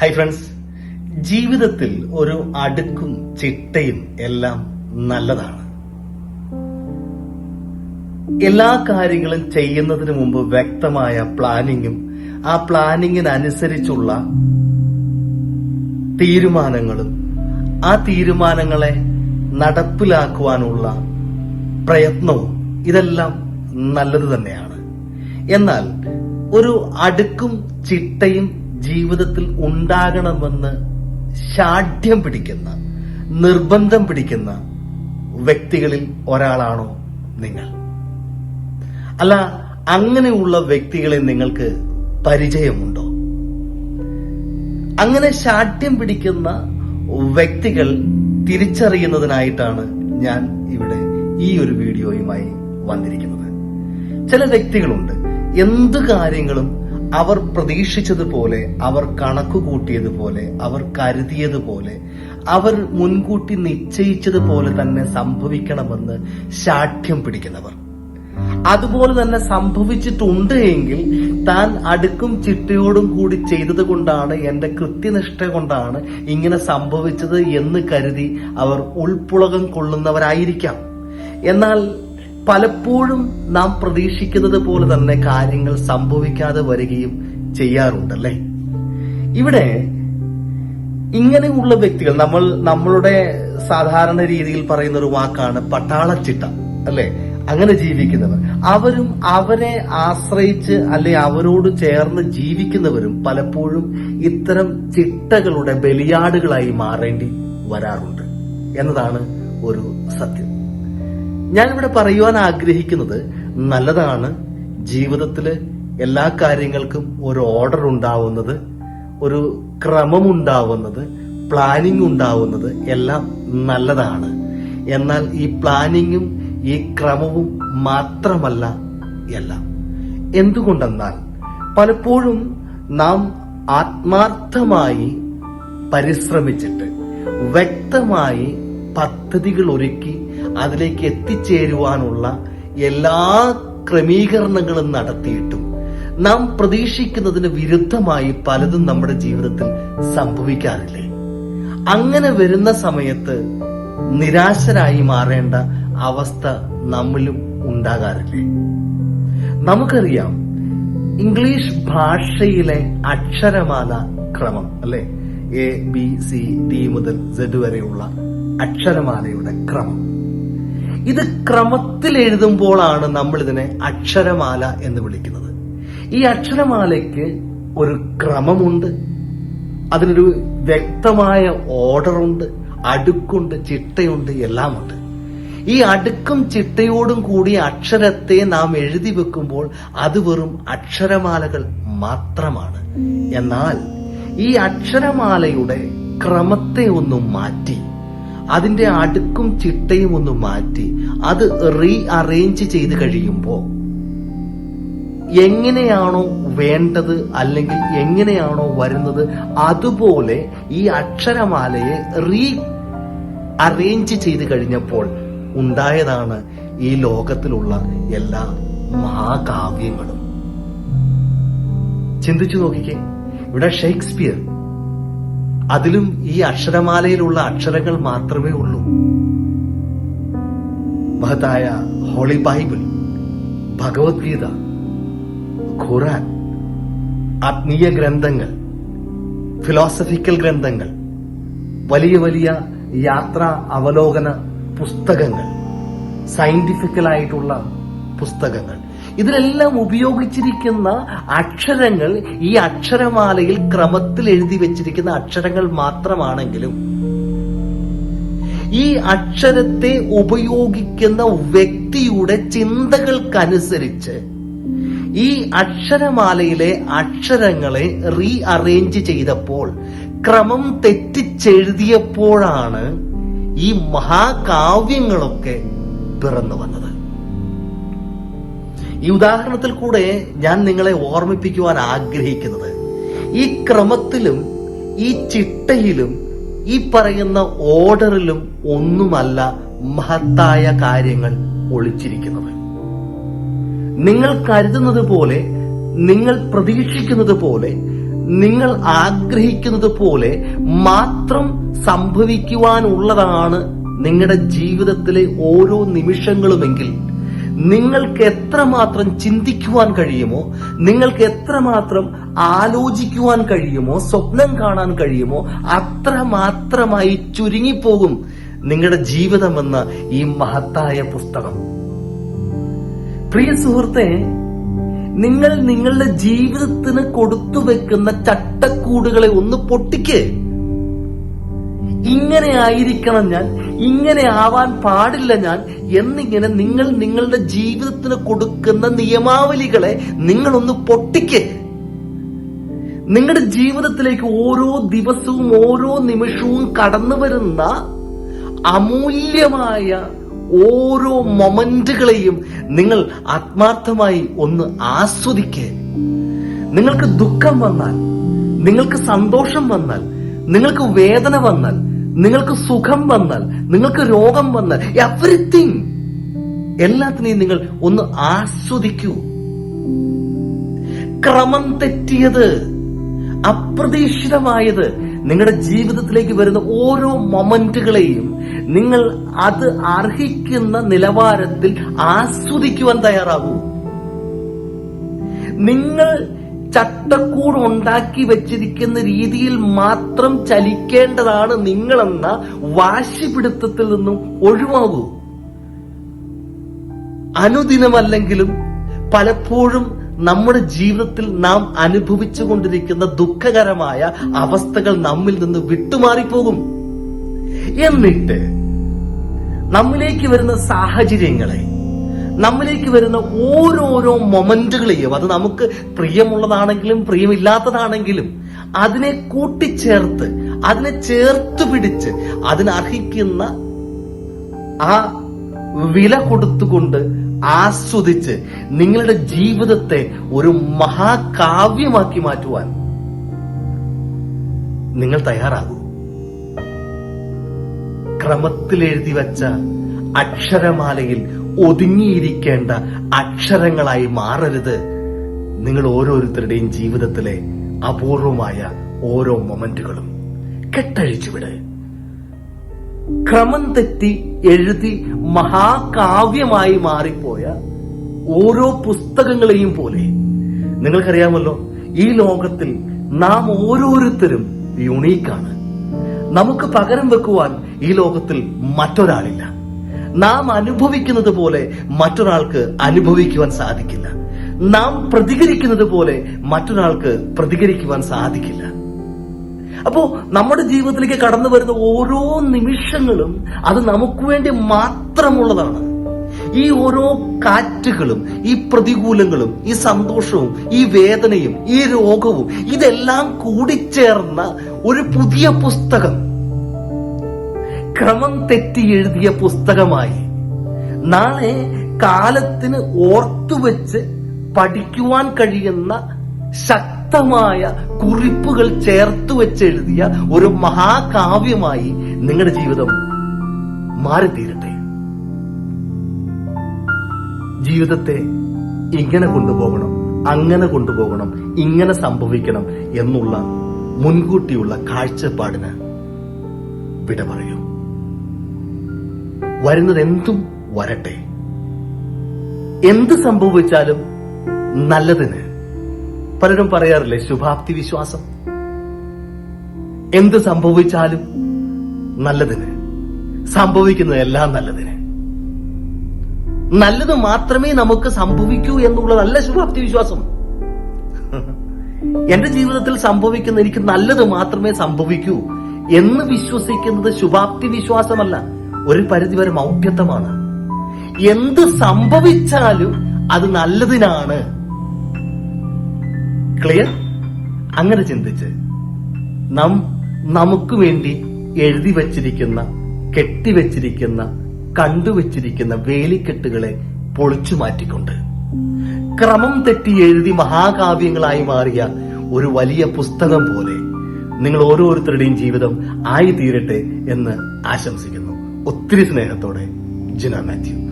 Hi friends ജീവിതത്തിൽ ഒരു അടുക്കും ചിട്ടയും എല്ലാം നല്ലതാണ്. എല്ലാ കാര്യങ്ങളും ചെയ്യുന്നതിന് മുമ്പ് വ്യക്തമായ പ്ലാനിങ്ങും ആ പ്ലാനിങ്ങിനനുസരിച്ചുള്ള തീരുമാനങ്ങളും ആ തീരുമാനങ്ങളെ നടപ്പിലാക്കുവാനുള്ള പ്രയത്നവും ഇതെല്ലാം നല്ലത് തന്നെയാണ്. എന്നാൽ ഒരു അടുക്കും ചിട്ടയും ജീവിതത്തിൽ ഉണ്ടാകണമെന്ന് ശാഠ്യം പിടിക്കുന്ന നിർബന്ധം പിടിക്കുന്ന വ്യക്തികളിൽ ഒരാളാണോ നിങ്ങൾ? അല്ല അങ്ങനെയുള്ള വ്യക്തികളെ നിങ്ങൾക്ക് പരിചയമുണ്ടോ? അങ്ങനെ ശാഠ്യം പിടിക്കുന്ന വ്യക്തികൾ തിരിച്ചറിയുന്നതിനായിട്ടാണ് ഞാൻ ഇവിടെ ഈ ഒരു വീഡിയോയുമായി വന്നിരിക്കുന്നത്. ചില വ്യക്തികളുണ്ട്. എന്ത് കാര്യങ്ങളും അവർ പ്രതീക്ഷിച്ചതുപോലെ അവർ കണക്കുകൂട്ടിയതുപോലെ അവർ കരുതിയതുപോലെ അവർ മുൻകൂട്ടി നിശ്ചയിച്ചതുപോലെ തന്നെ സംഭവിക്കണമെന്ന് ശാഠ്യം പിടിക്കുന്നവർ. അതുപോലെ തന്നെ സംഭവിച്ചിട്ടുണ്ട് എങ്കിൽ താൻ അടുക്കും ചിട്ടയോടും കൂടി ചെയ്തത് കൊണ്ടാണ് എന്റെ കൃത്യനിഷ്ഠ കൊണ്ടാണ് ഇങ്ങനെ സംഭവിച്ചത് എന്ന് കരുതി അവർ ഉൾപ്പുളകം കൊള്ളുന്നവരായിരിക്കാം. എന്നാൽ പലപ്പോഴും നാം പ്രതീക്ഷിക്കുന്നത് പോലെ തന്നെ കാര്യങ്ങൾ സംഭവിക്കാതെ വരികയും ചെയ്യാറുണ്ടല്ലേ? ഇവിടെ ഇങ്ങനെയുള്ള വ്യക്തികൾ നമ്മൾ നമ്മളുടെ സാധാരണ രീതിയിൽ പറയുന്ന ഒരു വാക്കാണ് പട്ടാളച്ചിട്ട അല്ലെ? അങ്ങനെ ജീവിക്കുന്നവർ. അവരും അവരെ ആശ്രയിച്ച് അല്ലെ അവരോട് ചേർന്ന് ജീവിക്കുന്നവരും പലപ്പോഴും ഇത്തരം ചിട്ടകളുടെ ബലിയാടുകളായി മാറേണ്ടി വരാറുണ്ട് എന്നതാണ് ഒരു സത്യം. ഞാനിവിടെ പറയുവാൻ ആഗ്രഹിക്കുന്നത് നല്ലതാണ് ജീവിതത്തിൽ എല്ലാ കാര്യങ്ങൾക്കും ഒരു ഓർഡർ ഉണ്ടാവുന്നത് ഒരു ക്രമം ഉണ്ടാവുന്നത് പ്ലാനിങ് ഉണ്ടാവുന്നത് എല്ലാം നല്ലതാണ്. എന്നാൽ ഈ പ്ലാനിങ്ങും ഈ ക്രമവും മാത്രമല്ല എല്ലാം. എന്തുകൊണ്ടെന്നാൽ പലപ്പോഴും നാം ആത്മാർത്ഥമായി പരിശ്രമിച്ചിട്ട് വ്യക്തമായി പദ്ധതികൾ ഒരുക്കി അതിലേക്ക് എത്തിച്ചേരുവാനുള്ള എല്ലാ ക്രമീകരണങ്ങളും നടത്തിയിട്ടും നാം പ്രതീക്ഷിക്കുന്നതിന് വിരുദ്ധമായി പലതും നമ്മുടെ ജീവിതത്തിൽ സംഭവിക്കാറില്ലേ? അങ്ങനെ വരുന്ന സമയത്ത് നിരാശരായി മാറേണ്ട അവസ്ഥ നമ്മിലും ഉണ്ടാകാറില്ലേ? നമുക്കറിയാം ഇംഗ്ലീഷ് ഭാഷയിലെ അക്ഷരമാല ക്രമം അല്ലെ? എ ബി സി ഡി മുതൽ സെഡ് വരെയുള്ള അക്ഷരമാലയുടെ ക്രമം. ഇത് ക്രമത്തിൽ എഴുതുമ്പോഴാണ് നമ്മൾ ഇതിനെ അക്ഷരമാല എന്ന് വിളിക്കുന്നത്. ഈ അക്ഷരമാലയ്ക്ക് ഒരു ക്രമമുണ്ട്. അതിനൊരു വ്യക്തമായ ഓർഡറുണ്ട് അടുക്കുണ്ട് ചിട്ടയുണ്ട് എല്ലാമുണ്ട്. ഈ അടുക്കും ചിട്ടയോടും കൂടി അക്ഷരത്തെ നാം എഴുതി വെക്കുമ്പോൾ അത് വെറും അക്ഷരമാലകൾ മാത്രമാണ്. എന്നാൽ ഈ അക്ഷരമാലയുടെ ക്രമത്തെ ഒന്ന് മാറ്റി അതിന്റെ അടുക്കും ചിട്ടയും ഒന്ന് മാറ്റി അത് റീ അറേഞ്ച് ചെയ്ത് കഴിയുമ്പോൾ എങ്ങനെയാണോ വേണ്ടത് അല്ലെങ്കിൽ എങ്ങനെയാണോ വരുന്നത് അതുപോലെ ഈ അക്ഷരമാലയെ റീ അറേഞ്ച് ചെയ്ത് കഴിഞ്ഞപ്പോൾ ഉണ്ടായതാണ് ഈ ലോകത്തിലുള്ള എല്ലാ മഹാകാവ്യങ്ങളും. ചിന്തിച്ചു നോക്കിക്കേ. ഇവിടെ ഷേക്സ്പിയർ. അതിലും ഈ അക്ഷരമാലയിലുള്ള അക്ഷരങ്ങൾ മാത്രമേ ഉള്ളൂ. മഹത്തായ ഹോളി ബൈബിൾ ഭഗവത്ഗീത ഖുറാൻ ആത്മീയ ഗ്രന്ഥങ്ങൾ ഫിലോസഫിക്കൽ ഗ്രന്ഥങ്ങൾ വലിയ വലിയ യാത്രാ അവലോകന പുസ്തകങ്ങൾ സയന്റിഫിക്കലായിട്ടുള്ള പുസ്തകങ്ങൾ. ഇതിലെല്ലാം ഉപയോഗിച്ചിരിക്കുന്ന അക്ഷരങ്ങൾ ഈ അക്ഷരമാലയിൽ ക്രമത്തിൽ എഴുതി വെച്ചിരിക്കുന്ന അക്ഷരങ്ങൾ മാത്രമാണെങ്കിലും ഈ അക്ഷരത്തെ ഉപയോഗിക്കുന്ന വ്യക്തിയുടെ ചിന്തകൾക്കനുസരിച്ച് ഈ അക്ഷരമാലയിലെ അക്ഷരങ്ങളെ റീ അറേഞ്ച് ചെയ്തപ്പോൾ ക്രമം തെറ്റിച്ചെഴുതിയപ്പോഴാണ് ഈ മഹാകാവ്യങ്ങളൊക്കെ പിറന്നു വന്നത്. ഈ ഉദാഹരണത്തിൽ കൂടെ ഞാൻ നിങ്ങളെ ഓർമ്മിപ്പിക്കുവാൻ ആഗ്രഹിക്കുന്നത്. ഈ ക്രമത്തിലും ഈ ചിട്ടയിലും ഈ പറയുന്ന ഓർഡറിലും ഒന്നുമല്ല മഹത്തായ കാര്യങ്ങൾ ഒളിച്ചിരിക്കുന്നത്. നിങ്ങൾ കരുതുന്നത് പോലെ നിങ്ങൾ പ്രതീക്ഷിക്കുന്നത് പോലെ നിങ്ങൾ ആഗ്രഹിക്കുന്നത് പോലെ മാത്രം സംഭവിക്കുവാനുള്ളതാണ് നിങ്ങളുടെ ജീവിതത്തിലെ ഓരോ നിമിഷങ്ങളുമെങ്കിൽ നിങ്ങൾക്ക് എത്രമാത്രം ചിന്തിക്കുവാൻ കഴിയുമോ നിങ്ങൾക്ക് എത്രമാത്രം ആലോചിക്കുവാൻ കഴിയുമോ സ്വപ്നം കാണാൻ കഴിയുമോ അത്രമാത്രമായി ചുരുങ്ങിപ്പോകും നിങ്ങളുടെ ജീവിതമെന്ന ഈ മഹത്തായ പുസ്തകം. പ്രിയ സുഹൃത്തെ നിങ്ങൾ നിങ്ങളുടെ ജീവിതത്തിന് കൊടുത്തു വെക്കുന്ന ചട്ടക്കൂടുകളെ ഒന്ന് പൊട്ടിക്ക്. ഇങ്ങനെ ആയിരിക്കണം ഞാൻ ഇങ്ങനെ ആവാൻ പാടില്ല ഞാൻ എന്നിങ്ങനെ നിങ്ങൾ നിങ്ങളുടെ ജീവിതത്തിന് കൊടുക്കുന്ന നിയമാവലികളെ നിങ്ങളൊന്ന് പൊട്ടിക്ക്. നിങ്ങളുടെ ജീവിതത്തിലേക്ക് ഓരോ ദിവസവും ഓരോ നിമിഷവും കടന്നു വരുന്ന അമൂല്യമായ ഓരോ മൊമെന്റുകളെയും നിങ്ങൾ ആത്മാർത്ഥമായി ഒന്ന് ആസ്വദിക്കേ. നിങ്ങൾക്ക് ദുഃഖം വന്നാൽ നിങ്ങൾക്ക് സന്തോഷം വന്നാൽ നിങ്ങൾക്ക് വേദന വന്നാൽ നിങ്ങൾക്ക് സുഖം വന്നാൽ നിങ്ങൾക്ക് രോഗം വന്നാൽ എവറിത്തിങ് എല്ലാത്തിനെയും നിങ്ങൾ ഒന്ന് ആസ്വദിക്കൂ. ക്രമം തെറ്റിയത് അപ്രതീക്ഷിതമായത് നിങ്ങളുടെ ജീവിതത്തിലേക്ക് വരുന്ന ഓരോ മൊമെന്റുകളെയും നിങ്ങൾ അത് അർഹിക്കുന്ന നിലവാരത്തിൽ ആസ്വദിക്കുവാൻ തയ്യാറാകൂ. നിങ്ങൾ ചട്ടക്കൂട് ഉണ്ടാക്കി വെച്ചിരിക്കുന്ന രീതിയിൽ മാത്രം ചലിക്കേണ്ടതാണ് നിങ്ങളെന്ന വാശിപിടുത്തത്തിൽ നിന്നും ഒഴിവാകൂ. അനുദിനമല്ലെങ്കിലും പലപ്പോഴും നമ്മുടെ ജീവിതത്തിൽ നാം അനുഭവിച്ചു കൊണ്ടിരിക്കുന്ന ദുഃഖകരമായ അവസ്ഥകൾ നമ്മിൽ നിന്ന് വിട്ടുമാറിപ്പോകും. എന്നിട്ട് നമ്മിലേക്ക് വരുന്ന സാഹചര്യങ്ങളെ നമ്മിലേക്ക് വരുന്ന ഓരോരോ മൊമെന്റുകളെയും അത് നമുക്ക് പ്രിയമുള്ളതാണെങ്കിലും പ്രിയമില്ലാത്തതാണെങ്കിലും അതിനെ കൂട്ടിച്ചേർത്ത് അതിനെ ചേർത്ത് പിടിച്ച് അതിനർഹിക്കുന്ന ആ വില കൊടുത്തുകൊണ്ട് ആസ്വദിച്ച് നിങ്ങളുടെ ജീവിതത്തെ ഒരു മഹാകാവ്യമാക്കി മാറ്റുവാൻ നിങ്ങൾ തയ്യാറാകൂ. ക്രമത്തിൽ എഴുതി വച്ച അക്ഷരമാലയിൽ ഒതുങ്ങിയിരിക്കേണ്ട അക്ഷരങ്ങളായി മാറരുത്. നിങ്ങൾ ഓരോരുത്തരുടെയും ജീവിതത്തിലെ അപൂർവമായ ഓരോ മൊമെന്റുകളും കെട്ടഴിച്ചുവിട്. ക്രമം തെറ്റി എഴുതി മഹാകാവ്യമായി മാറിപ്പോയ ഓരോ പുസ്തകങ്ങളെയും പോലെ. നിങ്ങൾക്കറിയാമല്ലോ ഈ ലോകത്തിൽ നാം ഓരോരുത്തരും യുണീക്കാണ് നമുക്ക് പകരം വെക്കുവാൻ ഈ ലോകത്തിൽ മറ്റൊരാളില്ല. നാം അനുഭവിക്കുന്നത് പോലെ മറ്റൊരാൾക്ക് അനുഭവിക്കുവാൻ സാധിക്കില്ല. നാം പ്രതികരിക്കുന്നത് പോലെ മറ്റൊരാൾക്ക് പ്രതികരിക്കുവാൻ സാധിക്കില്ല. അപ്പോ നമ്മുടെ ജീവിതത്തിലേക്ക് കടന്നു വരുന്ന ഓരോ നിമിഷങ്ങളും അത് നമുക്ക് വേണ്ടി മാത്രമുള്ളതാണ്. ഈ ഓരോ കാറ്റുകളും ഈ പ്രതികൂലങ്ങളും ഈ സന്തോഷവും ഈ വേദനയും ഈ രോഗവും ഇതെല്ലാം കൂടിച്ചേർന്ന ഒരു പുതിയ പുസ്തകം ക്രമം തെറ്റി എഴുതിയ പുസ്തകമായി. നാളെ കാലത്തിന് ഓർത്തുവെച്ച് പഠിക്കുവാൻ കഴിയുന്ന ശക്തമായ കുറിപ്പുകൾ ചേർത്ത് വെച്ചെഴുതിയ ഒരു മഹാകാവ്യമായി നിങ്ങളുടെ ജീവിതം മാറിത്തീരട്ടെ. ജീവിതത്തെ ഇങ്ങനെ കൊണ്ടുപോകണം അങ്ങനെ കൊണ്ടുപോകണം ഇങ്ങനെ സംഭവിക്കണം എന്നുള്ള മുൻകൂട്ടിയുള്ള കാഴ്ചപ്പാടിന് വിട പറയൂ. വരുന്നത് എന്തും വരട്ടെ. എന്ത് സംഭവിച്ചാലും നല്ലതിന്. പലരും പറയാറില്ലേ ശുഭാപ്തി വിശ്വാസം. എന്ത് സംഭവിച്ചാലും നല്ലതിന്. സംഭവിക്കുന്നതെല്ലാം നല്ലതിന്. നല്ലത് മാത്രമേ നമുക്ക് സംഭവിക്കൂ എന്നുള്ളതല്ല ശുഭാപ്തി വിശ്വാസം. എന്റെ ജീവിതത്തിൽ സംഭവിക്കുന്ന എനിക്ക് നല്ലത് മാത്രമേ സംഭവിക്കൂ എന്ന് വിശ്വസിക്കുന്നത് ശുഭാപ്തി വിശ്വാസമല്ല. ഒരു പരിധിവരെ മൗഢ്യത്വമാണ്. എന്ത് സംഭവിച്ചാലും അത് നല്ലതിനാണ്. ക്ലിയർ അങ്ങനെ ചിന്തിച്ച് നാം നമുക്ക് വേണ്ടി എഴുതി വച്ചിരിക്കുന്ന കെട്ടിവെച്ചിരിക്കുന്ന കണ്ടുവച്ചിരിക്കുന്ന വേലിക്കെട്ടുകളെ പൊളിച്ചു മാറ്റിക്കൊണ്ട്. ക്രമം തെറ്റി എഴുതി മഹാകാവ്യങ്ങളായി മാറിയ ഒരു വലിയ പുസ്തകം പോലെ നിങ്ങൾ ഓരോരുത്തരുടെയും ജീവിതം ആയി തീരട്ടെ എന്ന് ആശംസിക്കുന്നു. ഒത്തിരി സ്നേഹത്തോടെ ജിന മാത്യു.